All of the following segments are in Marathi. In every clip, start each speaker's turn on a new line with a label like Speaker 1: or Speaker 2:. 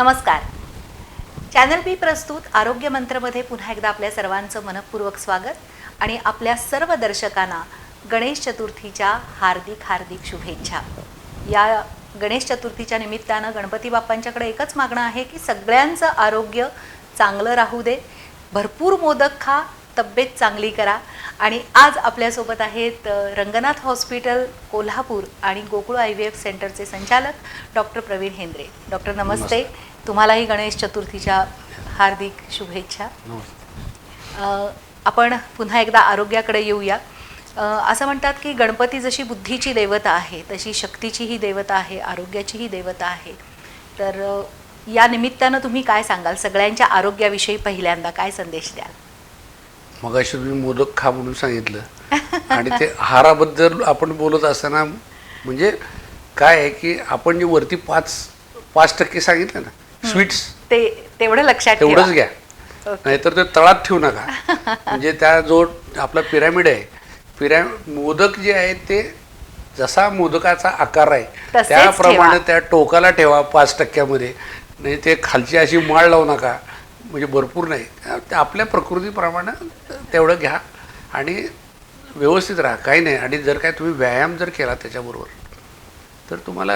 Speaker 1: नमस्कार. चॅनल बी प्रस्तुत आरोग्य मंत्रमध्ये पुन्हा एकदा आपल्या सर्वांचं मनपूर्वक स्वागत आणि आपल्या सर्व दर्शकांना गणेश चतुर्थीच्या हार्दिक हार्दिक शुभेच्छा. या गणेश चतुर्थीच्या निमित्तानं गणपती बाप्पांच्याकडे एकच मागणं आहे की सगळ्यांचं आरोग्य चांगलं राहू दे. भरपूर मोदक खा तब्येत चांगली करा. आणि आज आपल्यासोबत आहेत रंगनाथ हॉस्पिटल कोल्हापूर आणि गोकुळ आय व्ही एफ सेंटरचे संचालक डॉक्टर प्रवीण हेंद्रे. डॉक्टर नमस्ते. तुम्हालाही गणेश चतुर्थीच्या हार्दिक शुभेच्छा. आपण पुन्हा एकदा आरोग्याकडे येऊया. असं म्हणतात की गणपती जशी बुद्धीची देवता आहे तशी शक्तीचीही देवता आहे आरोग्याचीही देवता आहे. तर या निमित्तानं तुम्ही काय सांगाल? सगळ्यांच्या आरोग्याविषयी पहिल्यांदा काय संदेश द्याल?
Speaker 2: मगाशी तुम्ही मोदक खा म्हणून सांगितलं. आणि ते हाराबद्दल आपण बोलत असताना म्हणजे काय आहे की आपण जे वरती पाच पाच टक्के सांगितलं ना स्वीट्स.
Speaker 1: ते तेवढं लक्षात
Speaker 2: तेवढंच. घ्या. नाहीतर ते तळात ठेवू नका. म्हणजे त्या जो आपला पिरामिड आहे पिरा मोदक जे आहे ते जसा मोदकाचा आकार आहे त्याप्रमाणे. त्या टोकाला ठेवा पाच टक्क्यामध्ये. नाही ते खालची अशी माळ लावू नका. म्हणजे भरपूर नाही. ते आपल्या प्रकृतीप्रमाणे तेवढं घ्या आणि व्यवस्थित राहा. काही नाही. आणि जर काय तुम्ही व्यायाम जर केला त्याच्याबरोबर तर तुम्हाला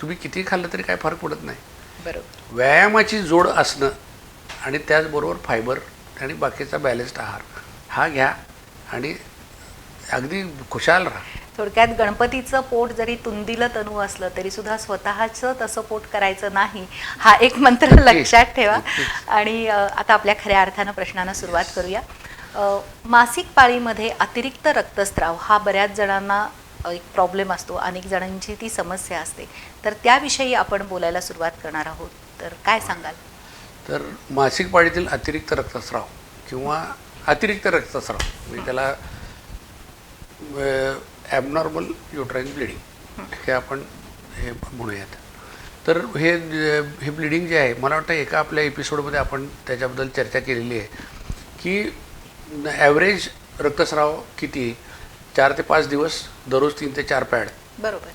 Speaker 2: तुम्ही किती खाल्लं तरी काय फरक पडत नाही.
Speaker 1: बरोबर.
Speaker 2: व्यायामाची जोड असणं आणि त्याचबरोबर फायबर आणि बाकीचा बॅलन्स्ड आहार हा घ्या आणि अगदी खुशाल राहा.
Speaker 1: थोडक्यात गणपतीचं पोट जरी तुंदिलं तनू असलं तरी सुद्धा स्वतःचं तसं पोट करायचं नाही हा एक मंत्र लक्षात ठेवा. आणि आता आपल्या खऱ्या अर्थानं प्रश्नांना सुरुवात करूया. मासिक पाळीमध्ये अतिरिक्त रक्तस्राव हा बऱ्याच जणांना एक प्रॉब्लेम असतो. अनेक जणांची ती समस्या असते. तर त्याविषयी आपण बोलायला सुरुवात करणार आहोत. तर काय सांगाल?
Speaker 2: तर मासिक पाळीतील अतिरिक्त रक्तस्राव किंवा अतिरिक्त रक्तस्राव म्हणजे त्याला ॲबनॉर्मल युट्राईन ब्लिडिंग हे आपण हे म्हणूयात. तर हे हे ब्लिडिंग जे आहे मला वाटतं एका आपल्या एपिसोडमध्ये आपण त्याच्याबद्दल चर्चा केलेली आहे की ॲव्हरेज रक्तस्राव किती? चार ते पाच दिवस दररोज तीन ते चार पॅड.
Speaker 1: बरोबर.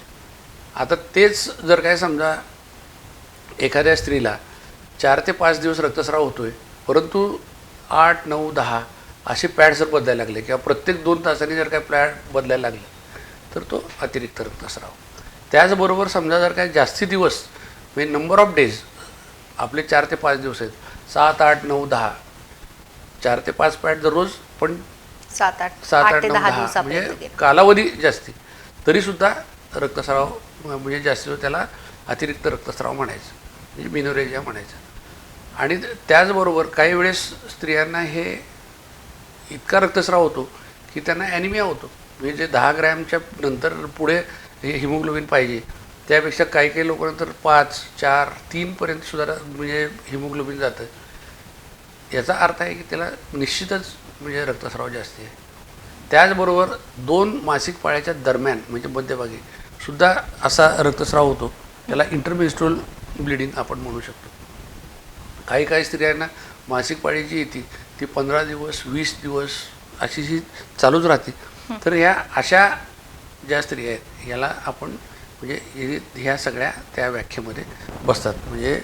Speaker 2: आता तेच जर काय समजा एखाद्या स्त्रीला चार ते पाच दिवस रक्तस्राव होतोय परंतु आठ नऊ दहा असे पॅड जर बदलायला लागले किंवा प्रत्येक दोन तासांनी जर काय पॅड बदलायला लागले तर तो अतिरिक्त रक्तस्राव त्याचबरोबर समजा जर काय जास्ती दिवस म्हणजे नंबर ऑफ डेज आपले चार ते पाच दिवस आहेत. सात आठ नऊ दहा. चार ते पाच पॅड दररोज पण
Speaker 1: सात आठ
Speaker 2: सात
Speaker 1: आठ
Speaker 2: नऊ
Speaker 1: दहा
Speaker 2: म्हणजे. कालावधी जास्ती. तरीसुद्धा रक्तस्राव म्हणजे जास्ती त्याला अतिरिक्त रक्तस्राव म्हणायचं. म्हणजे मिनोरेजिया म्हणायचं. आणि त्याचबरोबर काही वेळेस स्त्रियांना हे इतका रक्तस्राव होतो की त्यांना ॲनिमिया होतो. म्हणजे दहा ग्रॅमच्या नंतर पुढे हे हिमोग्लोबिन पाहिजे त्यापेक्षा काही काही लोकांना तर पाच चार तीनपर्यंत सुद्धा म्हणजे हिमोग्लोबिन जातं. याचा अर्थ आहे की त्याला निश्चितच म्हणजे रक्तस्राव जास्त आहे. त्याचबरोबर दोन मासिक पाळ्याच्या दरम्यान म्हणजे मध्यभागी सुद्धा असा रक्तस्राव होतो. त्याला इंटरमेस्ट्रोल ब्लिडिंग आपण म्हणू शकतो. काही काही स्त्रियांना मासिक पाळी जी येते ती पंधरा दिवस वीस दिवस अशी जी चालूच राहते. तर ह्या अशा ज्या स्त्रिया आहेत याला आपण म्हणजे ह्या सगळ्या त्या व्याख्येमध्ये बसतात. म्हणजे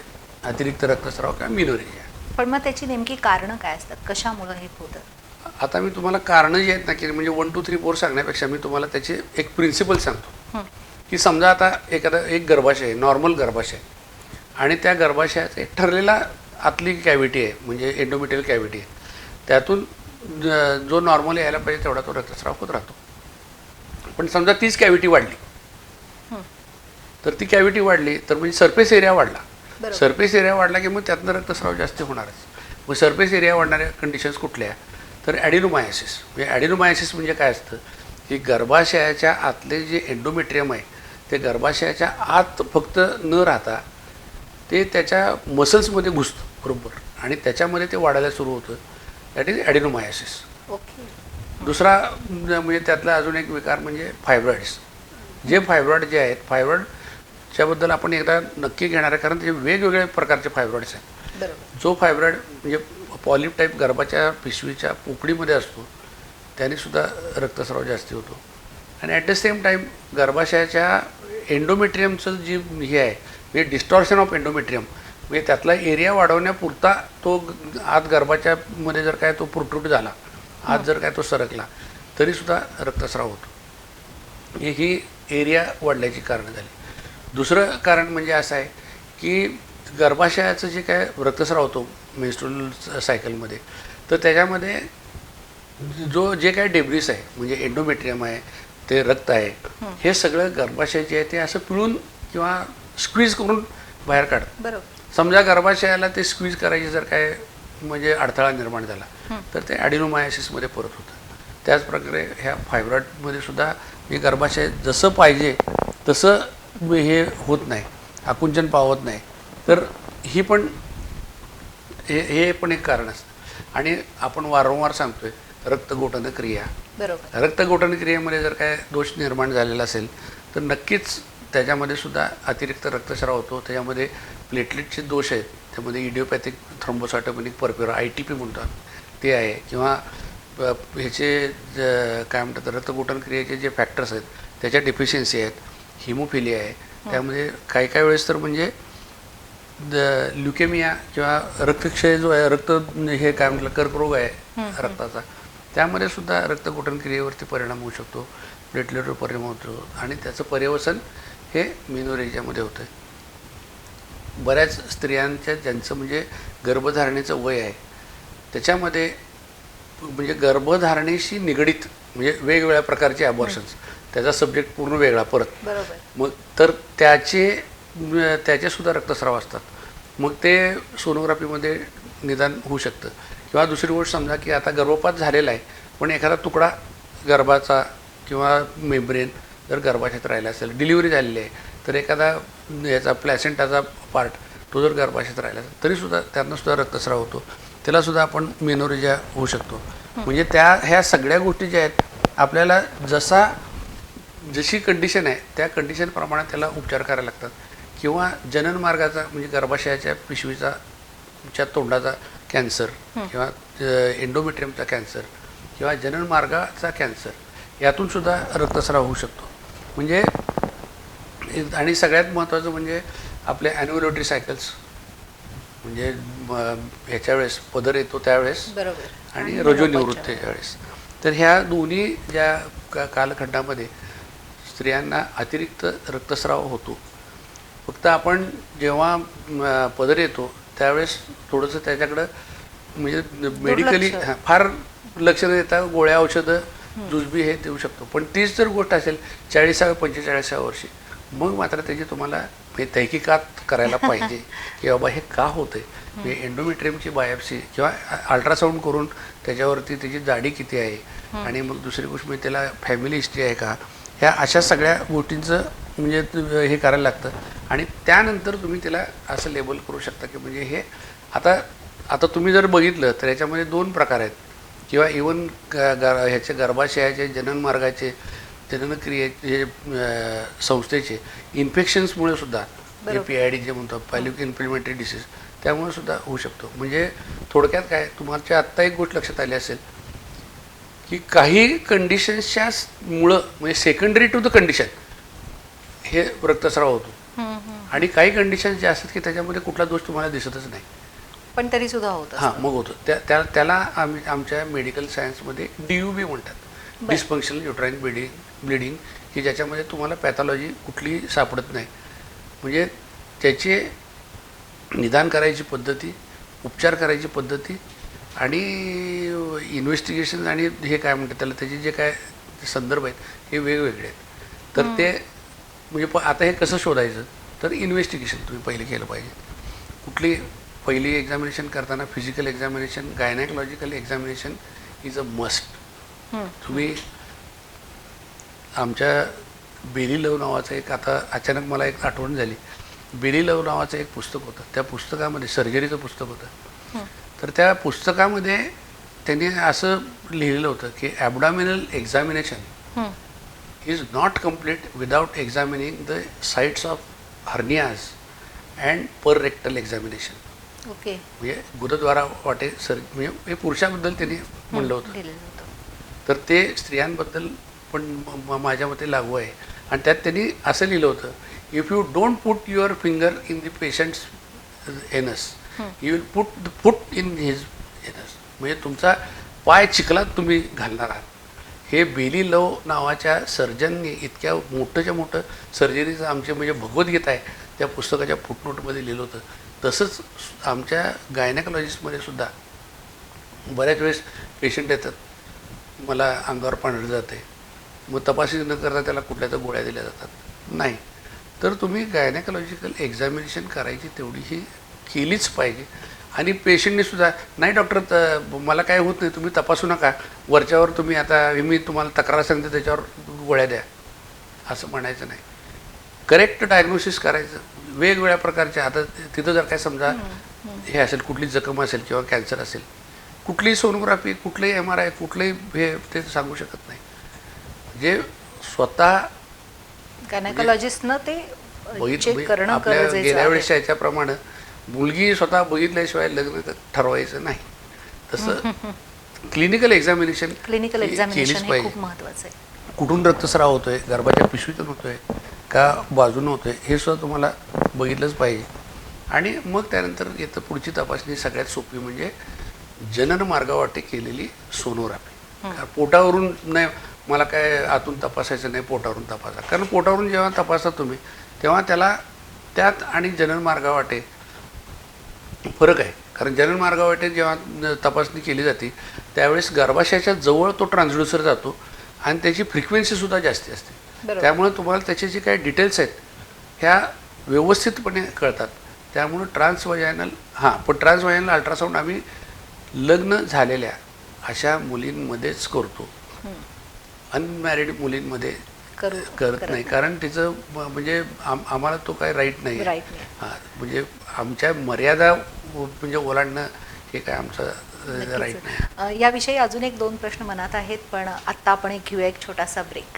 Speaker 2: अतिरिक्त रक्तस्राव किंवा मिनोरेजिया
Speaker 1: पण मग त्याची नेमकी कारणं काय असतात? कशामुळं हे होतं?
Speaker 2: आता मी तुम्हाला कारणं जी आहेत ना की म्हणजे वन टू थ्री फोर सांगण्यापेक्षा मी तुम्हाला त्याचे एक प्रिन्सिपल सांगतो. की समजा आता एखादा एक गर्भाशय आहे नॉर्मल गर्भाशय आहे. आणि त्या गर्भाशयाचा एक ठरलेला आतली कॅव्हिटी आहे म्हणजे एंडोमेटियल कॅव्हिटी आहे. त्यातून ज- नॉर्मल यायला पाहिजे तेवढा तो रक्तस्राव होत राहतो. पण समजा तीच कॅव्हिटी वाढली. तर ती कॅव्हिटी वाढली तर म्हणजे सरफेस एरिया वाढला. सरफेस एरिया वाढला की मग त्यातनं रक्तस्राव जास्त होणारच. मग सरफेस एरिया वाढणाऱ्या कंडिशन्स कुठल्या? तर ॲडिनोमायसिस म्हणजे ॲडिनोमायसिस म्हणजे काय असतं? की गर्भाशयाच्या आतले जे एंडोमेट्रियम आहे ते गर्भाशयाच्या आत फक्त न राहता ते त्याच्या मसल्समध्ये घुसतं बरोबर. आणि त्याच्यामध्ये ते वाढायला सुरू होतं. दॅट इज ॲडिनोमायसिस
Speaker 1: ओके
Speaker 2: दुसरा म्हणजे त्यातला अजून एक विकार म्हणजे फायब्रॉइड्स जे फायब्रॉइड जे आहेत फायब्रॉइडच्याबद्दल आपण एकदा नक्की घेणार आहे कारण ते वेगवेगळ्या प्रकारचे फायब्रॉइड्स आहेत. जो फायब्रॉइड म्हणजे पॉलिप टाईप गर्भाच्या पिशवीच्या पोकळीमध्ये असतो त्याने सुद्धा रक्तस्राव जास्ती होतो. आणि ॲट द सेम टाईम गर्भाशयाच्या एंडोमेट्रियमचं जी हे आहे म्हणजे डिस्टॉर्शन ऑफ एंडोमेट्रियम म्हणजे त्यातला एरिया वाढवण्यापुरता तो आत गर्भाच्या मध्ये जर काय तो प्रोट्रूट झाला आत जर काय तो सरकला तरीसुद्धा रक्तस्राव होतो. हे ही एरिया वाढल्याची कारणं झाली. दुसरं कारण म्हणजे असं आहे की गर्भाशयाचं जे काय रक्तस्राव होतो मेन्स्ट्रुअल सायकलमध्ये तर त्याच्यामध्ये जो जे काय डेब्रिस आहे म्हणजे एंडोमेट्रियम आहे ते रक्त आहे हे. सगळं गर्भाशय जे आहे ते असं पिळून किंवा स्क्वीज करून बाहेर काढतं.
Speaker 1: बरोबर.
Speaker 2: समजा गर्भाशयाला ते स्क्वीज करायची जर काय म्हणजे अडथळा निर्माण झाला तर ते ॲडिनोमायसिसमध्ये परत होतं. त्याच प्रकारे ह्या फायब्रॉइडमध्ये सुद्धा म्हणजे गर्भाशय जसं पाहिजे तसं हे होत नाही आकुंचन पावत नाही. तर ही पण हे हे पण एक कारण असतं. आणि आपण वारंवार सांगतोय रक्तगोठन क्रिया
Speaker 1: बरोबर.
Speaker 2: रक्तगोठन क्रियेमध्ये जर काय दोष निर्माण झालेला असेल तर नक्कीच त्याच्यामध्ये सुद्धा अतिरिक्त रक्तस्राव होतो. त्याच्यामध्ये प्लेटलेटचे दोष आहेत. त्यामध्ये idiopathic thrombocytopenic purpura I T P म्हणतात. ते आहे. किंवा ह्याचे ज- काय म्हणतात रक्तगोठन क्रियेचे जे फॅक्टर्स आहेत त्याच्या डिफिशियन्सी आहेत. हिमोफिलिया आहे. त्यामध्ये काही काही वेळेस तर म्हणजे द- ल्युकेमिया किंवा रक्तक्षय जो आहे रक्त हे काय म्हटलं कर्करोग आहे रक्ताचा. त्यामध्ये सुद्धा रक्तगोठन क्रियेवरती परिणाम होऊ शकतो. प्लेटलेटवर परिणाम होतो. आणि त्याचं पर्यवसन हे मिनोरेजियामध्ये होतं बऱ्याच स्त्रियांच्या ज्यांचं म्हणजे गर्भधारणेचं वय आहे त्याच्यामध्ये म्हणजे गर्भधारणेशी निगडीत म्हणजे वेगवेगळ्या प्रकारचे अबॉर्शन्स त्याचा सब्जेक्ट पूर्ण वेगळा परत. मग तर त्याचे म, त्याचे सुद्धा रक्तस्राव असतात. मग ते सोनोग्राफीमध्ये निदान होऊ शकतं. किंवा दुसरी गोष्ट समजा की आता गर्भपात झालेला आहे पण एखादा तुकडा गर्भाचा किंवा मेब्रेन जर गर्भाशयात राहिला असेल डिलिव्हरी झालेली आहे तर एखादा याचा प्लॅसेंटाचा पार्ट तो जर गर्भाशयात राहिला असेल तरीसुद्धा त्यांना सुद्धा रक्तस्राव होतो. त्यालासुद्धा आपण मेनोरेजा होऊ शकतो. म्हणजे त्या ह्या सगळ्या गोष्टी ज्या आहेत आपल्याला जसा जशी कंडिशन आहे त्या कंडिशनप्रमाणे त्याला उपचार करायला लागतात. किंवा जनन मार्गाचा म्हणजे गर्भाशयाच्या पिशवीचा च्या तोंडाचा कॅन्सर किंवा एंडोमेट्रियमचा कॅन्सर किंवा जनन मार्गाचा कॅन्सर यातून सुद्धा रक्तस्राव होऊ शकतो. म्हणजे आणि सगळ्यात महत्त्वाचं म्हणजे आपले ॲन्युअलिटी सायकल्स म्हणजे ह्याच्या वेळेस पदर येतो त्यावेळेस आणि रजोनिवृत्तीच्या वेळेस. तर ह्या दोन्ही ज्या का कालखंडामध्ये स्त्रियांना अतिरिक्त रक्तस्राव होतो. फक्त आपण जेव्हा पदर येतो त्यावेळेस थोडंसं त्याच्याकडं म्हणजे मेडिकली. फार लक्ष न देता गोळ्या औषधं जुजबी हे देऊ शकतो. पण तीच जर गोष्ट असेल चाळीसाव्या पंचेचाळीसाव्या वर्षी मग मात्र त्याची तुम्हाला हे तहकीकात करायला पाहिजे की बाबा हे का होतंय? म्हणजे एंडोमेट्रियमची बायोप्सी किंवा अल्ट्रासाऊंड करून त्याच्यावरती त्याची जाडी किती आहे? आणि मग दुसरी गोष्ट म्हणजे त्याला फॅमिली हिस्ट्री आहे का? ह्या अशा सगळ्या गोष्टींचं म्हणजे हे करायला लागतं. आणि त्यानंतर तुम्ही त्याला असं लेबल करू शकता की म्हणजे हे आता आता तुम्ही जर बघितलं तर याच्यामध्ये दोन प्रकार आहेत. किंवा इवन गर ह्याचे गर्भाशयाचे जनन मार्गाचे जननक्रियेचे अं, संस्थेचे इन्फेक्शन्समुळे सुद्धा जे. पी आय डी जे म्हणतो पॅल्युक इन्फ्लेमेटरी डिसीज त्यामुळे सुद्धा होऊ शकतो म्हणजे थोडक्यात काय तुमच्या आत्ता एक गोष्ट लक्षात आली असेल की काही कंडिशन्सच्या मुळं म्हणजे सेकंडरी टू द कंडिशन हे रक्तस्राव होतो. आणि काही कंडिशन्स जे असतात की त्याच्यामध्ये कुठला दोष तुम्हाला दिसतच नाही
Speaker 1: पण तरी सुद्धा होत
Speaker 2: हां मग होतं. त्या त्या त्याला आम्ही आमच्या मेडिकल सायन्समध्ये डी यू बी म्हणतात.
Speaker 1: बरं.
Speaker 2: डिस्फंक्शनल युट्राईन ब्लिडिंग ब्लिडिंग की ज्याच्यामध्ये तुम्हाला पॅथॉलॉजी कुठलीही सापडत नाही. म्हणजे त्याचे निदान करायची पद्धती उपचार करायची पद्धती आणि इन्व्हेस्टिगेशन आणि हे काय म्हणतात त्याला त्याचे जे काय संदर्भ आहेत हे वेगवेगळे आहेत. तर ते म्हणजे प आता हे कसं शोधायचं? तर इन्व्हेस्टिगेशन तुम्ही पहिले केलं पाहिजे. कुठली पहिली एक्झामिनेशन करताना physical examination gynaecological examination is a must. तुम्ही आमच्या बेली लव नावाचं एक आता अचानक मला एक आठवण झाली बेली लव नावाचं एक पुस्तक होतं त्या पुस्तकामध्ये सर्जरीचं पुस्तक होतं. तर त्या पुस्तकामध्ये त्यांनी असं लिहिलेलं होतं की abdominal examination is not complete without examining the sites of hernias and per rectal examination.
Speaker 1: Okay.
Speaker 2: म्हणजे गुरुद्वारा वाटे सर म्हणजे हे पुरुषाबद्दल त्यांनी म्हणलं होतं. तर ते स्त्रियांबद्दल पण माझ्या मते लागू आहे. आणि त्यात त्यांनी असं लिहिलं होतं if you don't put your finger in the patient's anus you will put put in his anus म्हणजे तुमचा पाय चिखलात तुम्ही घालणार आहात. हे बेली लव नावाच्या सर्जनने इतक्या मोठंच्या मोठं सर्जरीचं आमचे म्हणजे भगवद्गीता आहे त्या पुस्तकाच्या फुटनोटमध्ये लिहिलं होतं. तसंच आमच्या गायनेकॉलॉजिस्टमध्ये सुद्धा बऱ्याच वेळेस पेशंट येतात. मला अंगावर पांढरं जाते मग तपासणी न करता त्याला कुठल्या तर गोळ्या दिल्या जातात. नाही. तर तुम्ही गायनेकॉलॉजिकल एक्झामिनेशन करायची तेवढी ही केलीच पाहिजे. आणि पेशंटने सुद्धा नाही डॉक्टर त मला काय होत नाही तुम्ही तपासू नका. वरच्यावर तुम्ही आता मी तुम्हाला तक्रार सांगते त्याच्यावर गोळ्या द्या. असं म्हणायचं नाही. करेक्ट डायग्नोसिस करायचं. वेगवेगळ्या प्रकारचे आता तिथं जर काय समजा हे असेल कुठली जखम असेल किंवा कॅन्सर असेल कुठलीही सोनोग्राफी कुठलंही एम आर आय कुठलंही हे ते सांगू शकत नाही. जे स्वतः
Speaker 1: गायनेकॉलॉजिस्टनं ते
Speaker 2: गेल्या. वेळेस याच्याप्रमाणे मुलगी स्वतः बघितल्याशिवाय लग्न ठरवायचं नाही. तसं क्लिनिकल एक्झामिनेशन
Speaker 1: क्लिनिकल
Speaker 2: केलीच
Speaker 1: एक्झामिनेशन
Speaker 2: पाहिजे.
Speaker 1: खूप महत्वाचं आहे.
Speaker 2: कुठून रक्तस्राव होतोय गर्भाच्या पिशवीतून होतोय का बाजूनं होतोय. हे सुद्धा तुम्हाला बघितलंच पाहिजे. आणि मग त्यानंतर येतं पुढची तपासणी सगळ्यात सोपी म्हणजे जनन मार्गावाटे केलेली सोनोग्राफी. कारण पोटावरून नाही मला काय आतून तपासायचं नाही पोटावरून तपासा. कारण पोटावरून जेव्हा तपासता तुम्ही तेव्हा त्याला त्यात आणि जनन मार्गावाटे फरक आहे. कारण जनन मार्गावाटे जेव्हा तपासणी केली जाते त्यावेळेस गर्भाशयाच्या जवळ तो ट्रान्सड्युसर जातो आणि त्याची फ्रिक्वेन्सीसुद्धा जास्ती असते. त्यामुळे तुम्हाला त्याचे जे काही डिटेल्स आहेत ह्या व्यवस्थितपणे कळतात. त्यामुळं ट्रान्सवजायनल हां पण ट्रान्सवजायनल अल्ट्रासाऊंड आम्ही लग्न झालेल्या अशा मुलींमध्येच करतो. अनमॅरिड मुलींमध्ये
Speaker 1: करू
Speaker 2: करत नाही. कारण तिचं म्हणजे आम आम्हाला तो काही राईट नाही. हां म्हणजे आमच्या मर्यादा म्हणजे ओलांडणं हे काय आमचं राईट नाही
Speaker 1: याविषयी अजून एक दोन प्रश्न मनात आहेत पण आत्ता आपण एक घेऊया एक छोटासा ब्रेक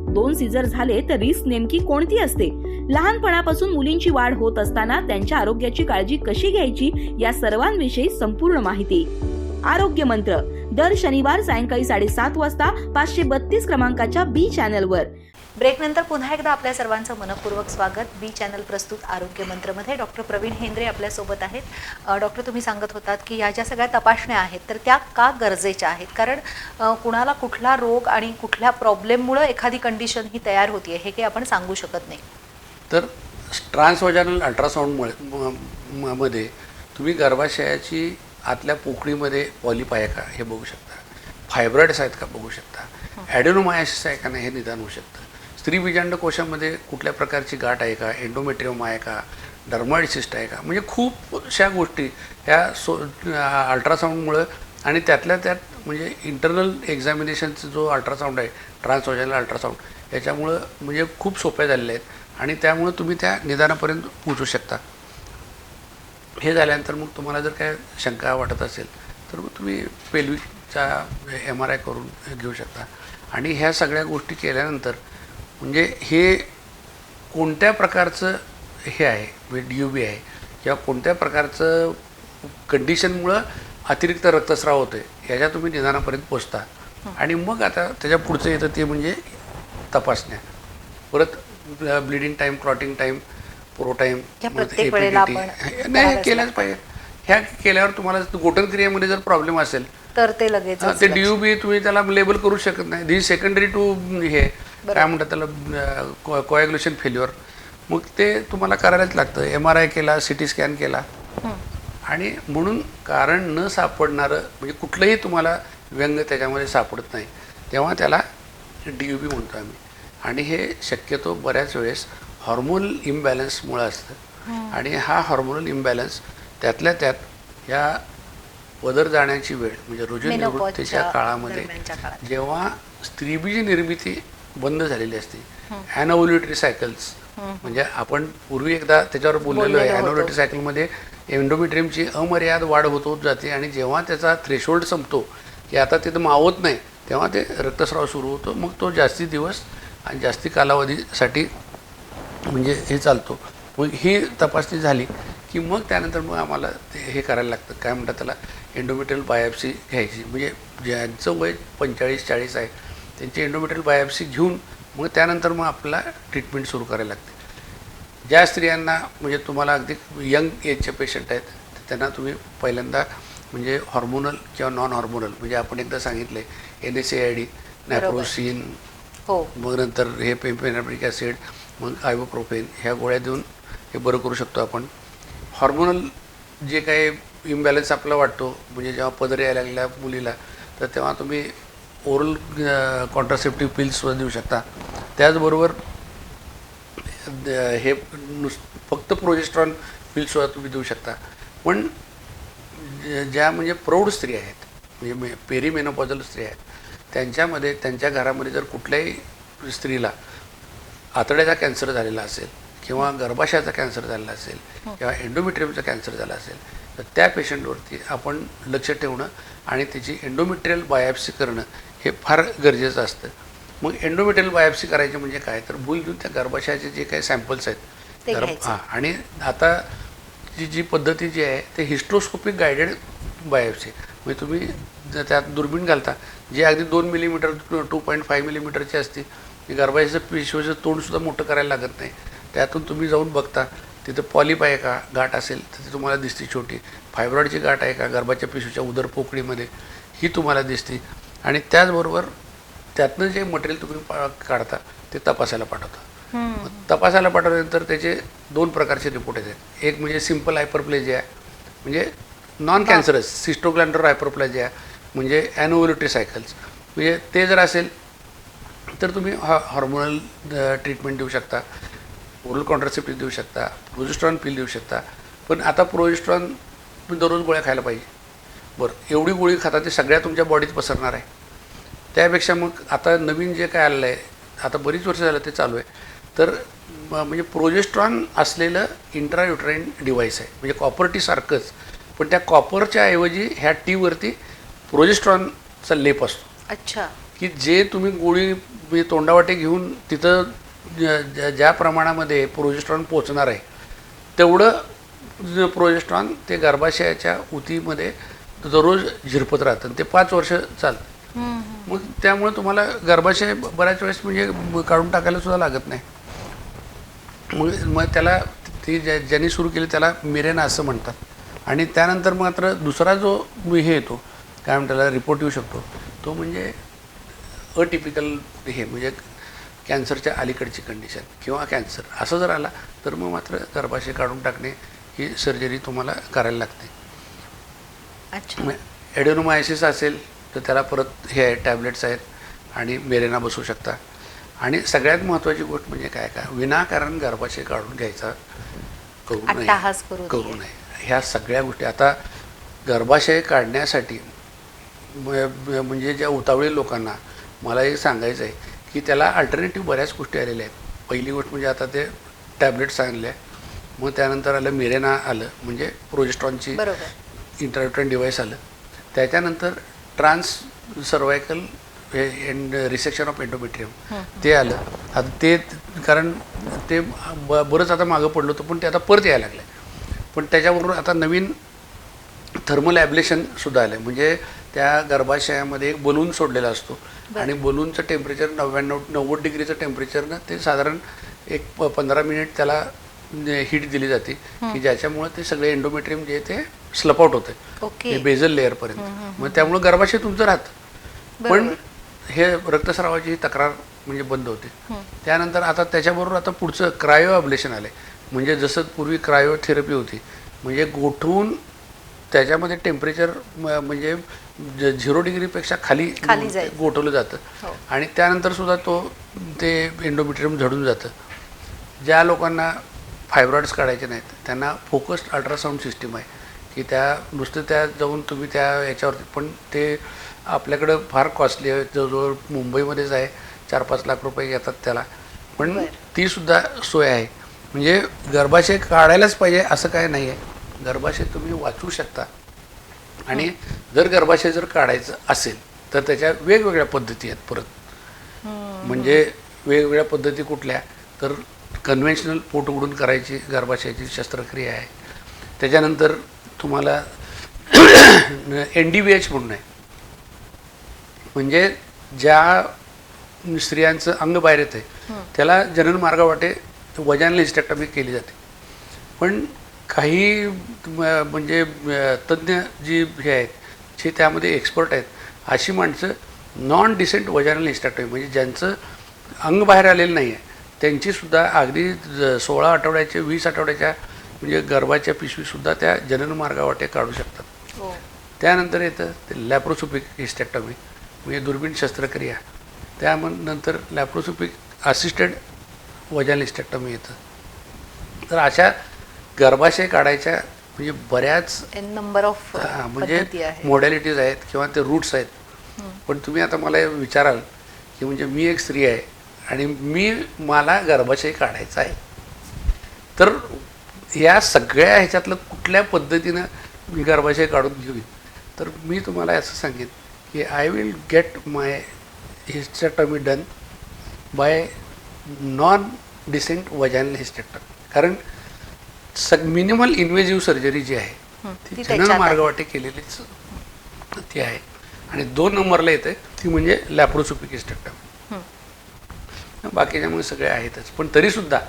Speaker 3: दोन सीझर झाले तर रिस्क नेमकी कोणती असते? लहानपणापासून मुलींची वाढ होत असताना त्यांच्या आरोग्याची काळजी कशी घ्यायची या सर्वांविषयी संपूर्ण माहिती. आरोग्य मंत्र दर शनिवार सायंकाळी साडेसात वाजता पाचशे बत्तीस क्रमांकाच्या बी चॅनलवर.
Speaker 1: ब्रेकनंतर पुन्हा एकदा आपल्या सर्वांचं मनपूर्वक स्वागत. बी चॅनल प्रस्तुत आरोग्य मंत्रमध्ये डॉक्टर प्रवीण हेंद्रे आपल्यासोबत आहेत. डॉक्टर तुम्ही सांगत होतात की ह्या ज्या सगळ्या तपासण्या आहेत तर त्या का गरजेच्या आहेत? कारण कुणाला कुठला रोग आणि कुठल्या प्रॉब्लेममुळं एखादी कंडिशन ही तयार होतीये हे काही आपण सांगू शकत नाही.
Speaker 2: तर ट्रान्सवजानल अल्ट्रासाऊंडमुळे मध्ये तुम्ही गर्भाशयाची आतल्या पोकळीमध्ये पॉलिप आहे का हे बघू शकता. फायब्रॉइड्स आहेत का बघू शकता. ॲडेनोमायासिस आहे का नाही हे निदान होऊ शकतं. स्त्री बीजांड कोशामध्ये कुठल्या प्रकारची गाठ आहे का? एंडोमेट्रियम आहे का? डर्मॉइड सिस्ट आहे का? म्हणजे खूपशा गोष्टी ह्या सो अल्ट्रासाऊंडमुळं आणि त्यातल्या त्यात म्हणजे इंटरनल एक्झामिनेशनचा जो अल्ट्रासाऊंड आहे ट्रान्सओजनल अल्ट्रासाऊंड याच्यामुळं म्हणजे खूप सोप्या झालेल्या आहेत आणि त्यामुळं तुम्ही त्या निदानापर्यंत पोहोचू शकता. हे झाल्यानंतर मग तुम्हाला जर काय शंका वाटत असेल तर मग तुम्ही पेल्विकचा एम आर आय करून घेऊ शकता. आणि ह्या सगळ्या गोष्टी केल्यानंतर म्हणजे हे कोणत्या प्रकारचं हे आहे म्हणजे डी यू बी आहे किंवा कोणत्या प्रकारचं कंडिशनमुळं अतिरिक्त रक्तस्राव होतो आहे ह्याच्या तुम्ही निदानापर्यंत पोचता. आणि मग आता त्याच्या पुढचं येतं ते म्हणजे तपासण्या. परत bleeding time clotting time pro time नाही केल्याच पाहिजे. ह्या केल्यावर तुम्हाला गोटन क्रियेमध्ये जर प्रॉब्लेम असेल
Speaker 1: तर ते लगेच
Speaker 2: ते डी यू बी तुम्ही त्याला लेबल करू शकत नाही. दिस सेकंडरी टू हे काय म्हणतात त्याला कोॲग्युलेशन फेल्युअर मग ते तुम्हाला करायलाच लागतं. एम आर आय केला सी टी स्कॅन केला. आणि म्हणून कारण न सापडणारं म्हणजे कुठलंही तुम्हाला व्यंग त्याच्यामध्ये सापडत नाही. तेव्हा त्याला डी यू बी म्हणतो आम्ही. आणि हे शक्यतो बऱ्याच वेळेस हॉर्मोनल इम्बॅलन्समुळं असतं. आणि हा हॉर्मोनल इम्बॅलन्स त्यातल्या त्यात या पदर जाण्याची वेळ म्हणजे रुजनिवृत्तीच्या काळामध्ये. जेव्हा स्त्रीबीज निर्मिती बंद झालेली असते. ॲनोव्युलेटरी सायकल्स म्हणजे आपण पूर्वी एकदा त्याच्यावर बोललेलो आहे. ॲनोव्युलेटरी सायकलमध्ये एन्डोमेट्रियमची अमर्याद वाढ होत होत जाते आणि जेव्हा त्याचा थ्रेशोल्ड संपतो की आता तिथं मावत नाही तेव्हा ते रक्तस्राव सुरू होतो. मग तो जास्ती दिवस आणि जास्ती कालावधीसाठी म्हणजे हे चालतो. मग ही तपासणी झाली की मग त्यानंतर मग आम्हाला ते हे करायला लागतं. काय म्हणतात त्याला? एंडोमेट्रियल बायोप्सी घ्यायची. म्हणजे ज्यांचं वय पंचेचाळीस चाळीस आहे त्यांची एंडोमेट्रियल बायोप्सी घेऊन मग त्यानंतर मग आपल्याला ट्रीटमेंट सुरू करायला लागते. ज्या स्त्रियांना म्हणजे तुम्हाला अगदी यंग एजचे पेशंट आहेत तर त्यांना तुम्ही पहिल्यांदा म्हणजे हॉर्मोनल किंवा नॉन हॉर्मोनल म्हणजे आपण एकदा सांगितले N S A I D Naprosyn
Speaker 1: हो.
Speaker 2: मग नंतर हे पेम्पेनॅब्रिक ॲसिड मग आयबोप्रोफेन ह्या गोळ्या देऊन हे बरं करू शकतो आपण. हॉर्मोनल जे काही इम्बॅलन्स आपला वाटतो म्हणजे जेव्हा पदर यायला लागल्या मुलीला तर तेव्हा तुम्ही ओरल कॉन्ट्रासेप्टिव्ह पिल्ससुद्धा देऊ शकता. त्याचबरोबर हे नुस फक्त प्रोजेस्ट्रॉन पिल्ससुद्धा तुम्ही देऊ शकता. पण ज्या म्हणजे प्रौढ स्त्री आहेत म्हणजे मे पेरीमेनोपॉझल स्त्री आहेत त्यांच्यामध्ये त्यांच्या घरामध्ये जर कुठल्याही स्त्रीला आतड्याचा कॅन्सर झालेला असेल किंवा गर्भाशयाचा कॅन्सर झालेला असेल किंवा एंडोमेट्रियमचा कॅन्सर झाला असेल तर त्या पेशंटवरती आपण लक्ष ठेवणं आणि त्याची एंडोमेट्रियल बायोप्सी करणं हे फार गरजेचं असतं. मग एंडोमेट्रियल बायोप्सी करायचे म्हणजे काय? तर भूल घेऊन त्या गर्भाशयाचे जे काही सॅम्पल्स आहेत गर्भ-. हां आणि आता जी जी पद्धती जी आहे ते हिस्ट्रोस्कोपिक गायडेड बायोप्सी म्हणजे तुम्ही त्यात दुर्बीण घालता जे अगदी दोन मिलीमीटर टू पॉईंट फाईव्ह मिलीमीटरची असते ती गर्भाशयाचं पिशवीचं तोंडसुद्धा मोठं करायला लागत नाही. त्यातून तुम्ही जाऊन बघता तिथं पॉलिप आहे का? गाठ असेल तर ती तुम्हाला दिसते छोटी. फायब्रॉइडची गाठ आहे का? गर्भाच्या पिशवीच्या उदर पोकळीमध्ये ही तुम्हाला दिसते. आणि त्याचबरोबर त्यातनं जे मटेरियल तुम्ही काढता ते तपासायला पाठवता. तपासायला पाठवल्यानंतर त्याचे दोन प्रकारचे रिपोर्ट येतात. एक म्हणजे सिंपल हायपरप्लेजिया म्हणजे नॉन कॅन्सरस सिस्टोग्लँडर हायपरप्लेजिया म्हणजे ॲनोव्हॅलिटी सायकल्स म्हणजे ते जर असेल तर तुम्ही हॉ हॉर्मोनल ट्रीटमेंट देऊ शकता ओरल कॉन्ट्रासेप्टिव्ह देऊ शकता प्रोजेस्ट्रॉन पिल देऊ शकता. पण आता प्रोजेस्ट्रॉन तुम्ही दररोज गोळ्या खायला पाहिजे. बरं एवढी गोळी खाता ते सगळ्या तुमच्या बॉडीत पसरणार आहे. त्यापेक्षा मग आता नवीन जे काय आलेलं आहे आता बरीच वर्ष झालं ते चालू आहे. तर म्हणजे प्रोजेस्ट्रॉन असलेलं इंट्रायुट्राईन डिव्हाइस आहे. म्हणजे कॉपर टी सारखंच पण त्या कॉपरच्या ऐवजी ह्या टीवरती प्रोजेस्ट्रॉनचा लेप असतो.
Speaker 1: अच्छा.
Speaker 2: की जे तुम्ही गोळी म्हणजे तोंडावाटे घेऊन तिथं ज्या प्रमाणामध्ये प्रोजेस्ट्रॉन पोचणार आहे तेवढं प्रोजेस्ट्रॉन ते गर्भाशयाच्या उतीमध्ये दररोज झिरपत राहतं आणि ते पाच वर्ष चालतं. मग त्यामुळे तुम्हाला गर्भाशय बऱ्याच वेळेस म्हणजे काढून टाकायला सुद्धा लागत नाही. मग मग त्याला ती ज्या ज्यांनी सुरू केली त्याला मिरेना असं म्हणतात. आणि त्यानंतर मात्र दुसरा जो हे येतो काय म्हणतात रिपोर्ट येऊ शकतो. तो म्हणजे अटिपिकल हे म्हणजे कॅन्सरच्या अलीकडची कंडिशन किंवा कॅन्सर असं जर आला तर मग मात्र गर्भाशय काढून टाकणे ही सर्जरी तुम्हाला करायला लागते.
Speaker 1: अच्छा.
Speaker 2: एडेनोमायसिस असेल तर त्याला परत हे आहे टॅबलेट्स आहेत आणि मेरेना बसू शकता. आणि सगळ्यात महत्त्वाची गोष्ट म्हणजे काय काय? विनाकारण गर्भाशय काढून घ्यायचा करू नये. करू नये. ह्या सगळ्या गोष्टी. आता गर्भाशय काढण्यासाठी म्हणजे ज्या उतावळी लोकांना मला एक सांगायचं आहे की त्याला अल्टरनेटिव्ह बऱ्याच गोष्टी आलेल्या आहेत. पहिली गोष्ट म्हणजे आता ते टॅबलेट्स आणले. मग त्यानंतर आलं मिरेना आलं म्हणजे प्रोजेस्ट्रॉनची
Speaker 1: बरोबर
Speaker 2: इंटरट्रन डिव्हाइस आलं. त्याच्यानंतर trans cervical end resection of endometrium ते आलं. आता ते कारण ते ब बरंच आता मागं पडलं होतं पण ते आता परत यायला लागलं पण त्याच्याबरोबर आता नवीन थर्मल ॲब्लेशनसुद्धा आलं म्हणजे त्या गर्भाशयामध्ये एक बलून सोडलेला असतो. आणि बलूनचं टेम्परेचर नव्याण्णव नव्वद डिग्रीचं टेम्परेचरनं ते साधारण एक प पंधरा मिनिट त्याला हीट दिली जाते. की ज्याच्यामुळे ते सगळे एंडोमेट्रियम जे आहे ते स्लप आउट होतं.
Speaker 1: ओके.
Speaker 2: बेझल लेअरपर्यंत मग त्यामुळे गर्भाशय तुमचं राहतं. पण हे रक्तस्रावाची ही तक्रार म्हणजे बंद होते. त्यानंतर आता त्याच्याबरोबर आता पुढचं क्रायो अब्लेशन आले म्हणजे जसं पूर्वी क्रायोथेरपी होती म्हणजे गोठवून त्याच्यामध्ये टेम्परेचर म्हणजे झिरो डिग्रीपेक्षा खाली
Speaker 1: खाली.
Speaker 2: गोठवलं जातं.
Speaker 1: हो.
Speaker 2: आणि त्यानंतर सुद्धा तो ते एंडोमेट्रियम झडून जातं. ज्या लोकांना फायब्रॉइड्स काढायचे नाहीत त्यांना फोकस्ड अल्ट्रासाऊंड सिस्टीम आहे. की त्या नुसतं त्या जाऊन तुम्ही त्या याच्यावरती पण ते आपल्याकडं फार कॉस्टली आहे. जवळजवळ मुंबईमध्येच आहे. चार पाच लाख रुपये घेतात त्याला. पण. तीसुद्धा सोय आहे. म्हणजे गर्भाशय काढायलाच पाहिजे असं काय नाही आहे गर्भाशय तुम्ही वाचवू शकता. आणि जर गर्भाशय जर काढायचं असेल तर त्याच्या वेगवेगळ्या पद्धती आहेत परत. म्हणजे वेगवेगळ्या पद्धती कुठल्या? तर कन्व्हेन्शनल पोट उघडून करायची गर्भाशयाची शस्त्रक्रिया आहे. त्याच्यानंतर तुम्हाला एन डी बी एच म्हणून आहे. म्हणजे ज्या स्त्रियांचं अंग बाहेर येतं त्याला जनन मार्गावाटे वजान हिस्टेक्टॉमी केली जाते. पण काही म्हणजे तज्ज्ञ जी हे आहेत जे त्यामध्ये एक्सपर्ट आहेत अशी माणसं नॉन डिसेंट वजानल हिस्टेक्टॉमी म्हणजे ज्यांचं अंग बाहेर आलेलं नाही आहे त्यांचीसुद्धा अगदी सोळा आठवड्याच्या वीस आठवड्याच्या म्हणजे गर्भाच्या पिशवीसुद्धा त्या जनन मार्गावाटे काढू शकतात.
Speaker 1: हो.
Speaker 2: त्यानंतर येतं ते लॅप्रोसोपिक हिस्टेक्टॉमी म्हणजे दुर्बीण शस्त्रक्रिया. त्यानंतर लॅप्रोसोपिक असिस्टेड वजाल हिस्टेक्टॉमी येतं. तर अशा गर्भाशय काढायच्या म्हणजे बऱ्याच
Speaker 1: एन नंबर ऑफ
Speaker 2: म्हणजे मॉडॅलिटीज आहेत. किंवा ते रूट्स आहेत. पण तुम्ही आता मला विचाराल की म्हणजे मी एक स्त्री आहे आणि मी मला गर्भाशय काढायचा आहे. तर या सगळ्या ह्याच्यातलं कुठल्या पद्धतीनं मी गर्भाशय काढून घेईन तर मी तुम्हाला असं सांगेन की I will get my hysterectomy done by non descent vaginal hysterectomy कारण सग मिनिमल इन्व्हेजिव्ह सर्जरी जी आहे ती जनन
Speaker 1: आहे.
Speaker 2: मार्गावाटे केलेलीच ती आहे. आणि दोन नंबरला येते ती म्हणजे लॅप्रोसोपिक हिस्टेक्टॉमी
Speaker 1: हं.
Speaker 2: बाकीच्यामुळे सगळे आहेतच. पण तरीसुद्धा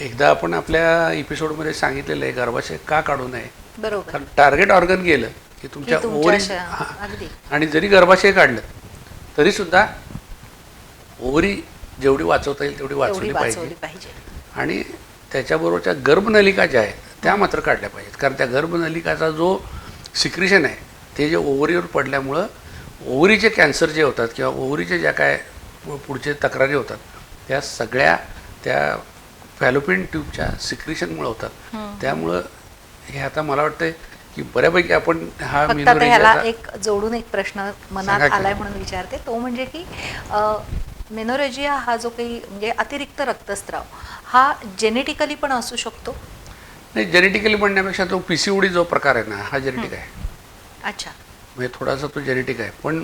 Speaker 2: एकदा आपण आपल्या एपिसोडमध्ये सांगितलेलं आहे गर्भाशय का काढू नये?
Speaker 1: बरोबर.
Speaker 2: टार्गेट ऑर्गन गेलं की तुमच्या हा.
Speaker 1: अगदी.
Speaker 2: आणि जरी गर्भाशय काढलं तरीसुद्धा ओरी जेवढी वाचवता येईल तेवढी वाचवली पाहिजे. आणि त्याच्याबरोबरच्या गर्भनलिका ज्या आहेत त्या मात्र काढल्या पाहिजेत. कारण त्या गर्भनलिकाचा जो सिक्रिशन आहे ते जे ओव्हरीवर पडल्यामुळं ओव्हरीचे कॅन्सर जे होतात किंवा ओव्हरीचे ज्या काय पुढचे तक्रारी होतात त्या सगळ्या त्या फॅलोपिन ट्यूबच्या सिक्रिशनमुळे होतात. त्यामुळं हे आता मला वाटतंय की बऱ्यापैकी आपण हा
Speaker 1: ह्याला एक जोडून एक प्रश्न मनात. आलाय म्हणून विचारते. तो म्हणजे की मेनोरेजिया हा जो काही म्हणजे अतिरिक्त रक्तस्राव हा जेनेटिकली पण असू शकतो?
Speaker 2: नाही जेनेटिकली म्हणण्यापेक्षा तो पी सी जो प्रकार आहे ना हा जेनेटिक आहे.
Speaker 1: अच्छा.
Speaker 2: म्हणजे थोडासा तो जेनेटिक आहे. पण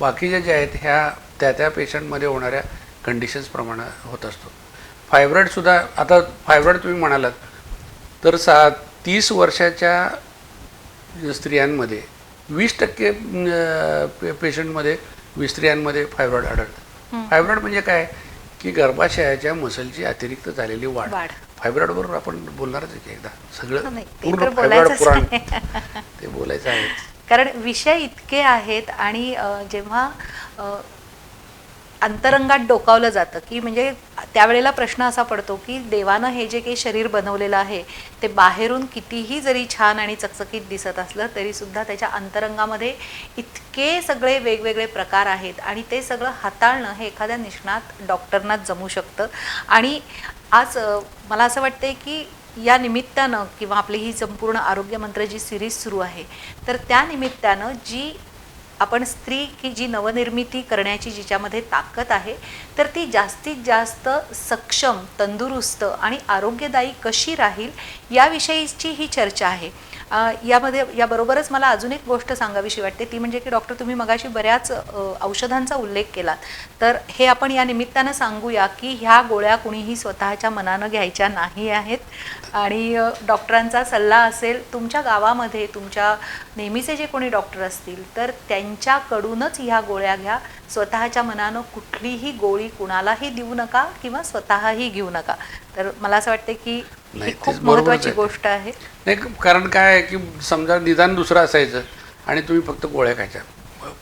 Speaker 2: बाकीच्या ज्या आहेत ह्या त्या त्या पेशंटमध्ये होणाऱ्या कंडिशन्सप्रमाणे होत असतो. फायब्रॉईडसुद्धा आता फायब्रॉईड तुम्ही म्हणालात तर सा तीस वर्षाच्या स्त्रियांमध्ये वीस टक्के पेशंटमध्ये स्त्रियांमध्ये फायब्रॉईड आढळतं फायब्रॉईड म्हणजे काय? की गर्भाशयाच्या मसलची अतिरिक्त झालेली वाढ.
Speaker 1: वाढ.
Speaker 2: फायब्रॉईडवर आपण बोलणारच एकदा. सगळं पूर्ण फायब्रॉईड
Speaker 1: बोलायचंच
Speaker 2: पुराण. ते बोलायचं आहे.
Speaker 1: कारण विषय इतके आहेत आणि जेव्हा अंतरंगात डोकावलं जातं की म्हणजे त्यावेळेला प्रश्न असा पडतो की देवानं हे जे काही शरीर बनवलेलं आहे ते बाहेरून कितीही जरी छान आणि चकचकीत दिसत असलं तरीसुद्धा त्याच्या अंतरंगामध्ये इतके सगळे वेगवेगळे प्रकार आहेत आणि ते सगळं हाताळणं हे एखाद्या निष्णात डॉक्टरनाच जमू शकतं. आणि आज मला असं वाटतंय की या निमित्तानं किंवा आपली ही संपूर्ण आरोग्यमंत्र जी सिरीज सुरू आहे तर त्या निमित्तानं जी आपण स्त्री की जी नवनिर्मिती करण्याची जिच्यामध्ये ताकद आहे तर ती जास्तीत जास्त सक्षम तंदुरुस्त आणि आरोग्यदायी कशी राहील याविषयीची ही चर्चा आहे. यामध्ये याबरोबरच मला अजून एक गोष्ट सांगावीशी वाटते. ती म्हणजे की डॉक्टर तुम्ही मगाशी बऱ्याच औषधांचा उल्लेख केलात. तर हे आपण या निमित्तानं सांगूया की ह्या गोळ्या कुणीही स्वतःच्या मनानं घ्यायच्या नाही आहेत. आणि डॉक्टरांचा सल्ला असेल तुमच्या गावामध्ये तुमच्या नेहमीचे जे कोणी डॉक्टर असतील तर त्यांच्याकडूनच ह्या गोळ्या घ्या. स्वतःच्या मनानं कुठलीही गोळी कुणालाही देऊ नका किंवा स्वतःही घेऊ नका. तर मला असं वाटतं की
Speaker 2: नाही,
Speaker 1: खूप
Speaker 2: आहे.
Speaker 1: गोष्ट आहे.
Speaker 2: नाही कारण काय आहे की समजा निदान दुसरं असायचं आणि तुम्ही फक्त गोळ्या खायच्या.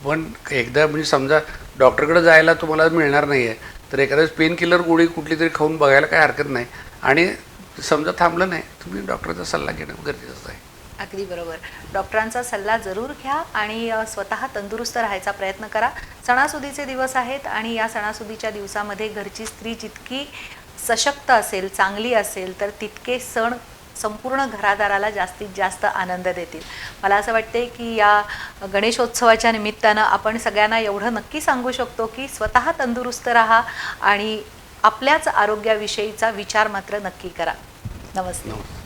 Speaker 2: पण एकदा म्हणजे समजा डॉक्टरकडे जायला तुम्हाला मिळणार नाही आहे तर एखाद्या पेन किलर गोळी कुठली तरी खाऊन बघायला काय हरकत नाही. आणि समजा थांबलं नाही तुम्ही डॉक्टरचा सल्ला घेणं गरजेचं आहे.
Speaker 1: अगदी बरोबर. डॉक्टरांचा सल्ला जरूर घ्या आणि स्वतः तंदुरुस्त राहायचा प्रयत्न करा. सणासुदीचे दिवस आहेत आणि या सणासुदीच्या दिवसामध्ये घरची स्त्री जितकी सशक्त असेल चांगली असेल तर तितके सण संपूर्ण घरादाराला जास्तीत जास्त आनंद देतील. मला असं वाटते की या गणेशोत्सवाच्या निमित्तानं आपण सगळ्यांना एवढं नक्की सांगू शकतो की स्वतः तंदुरुस्त राहा आणि आपल्याच आरोग्याविषयीचा विचार मात्र नक्की करा. नमस्ते.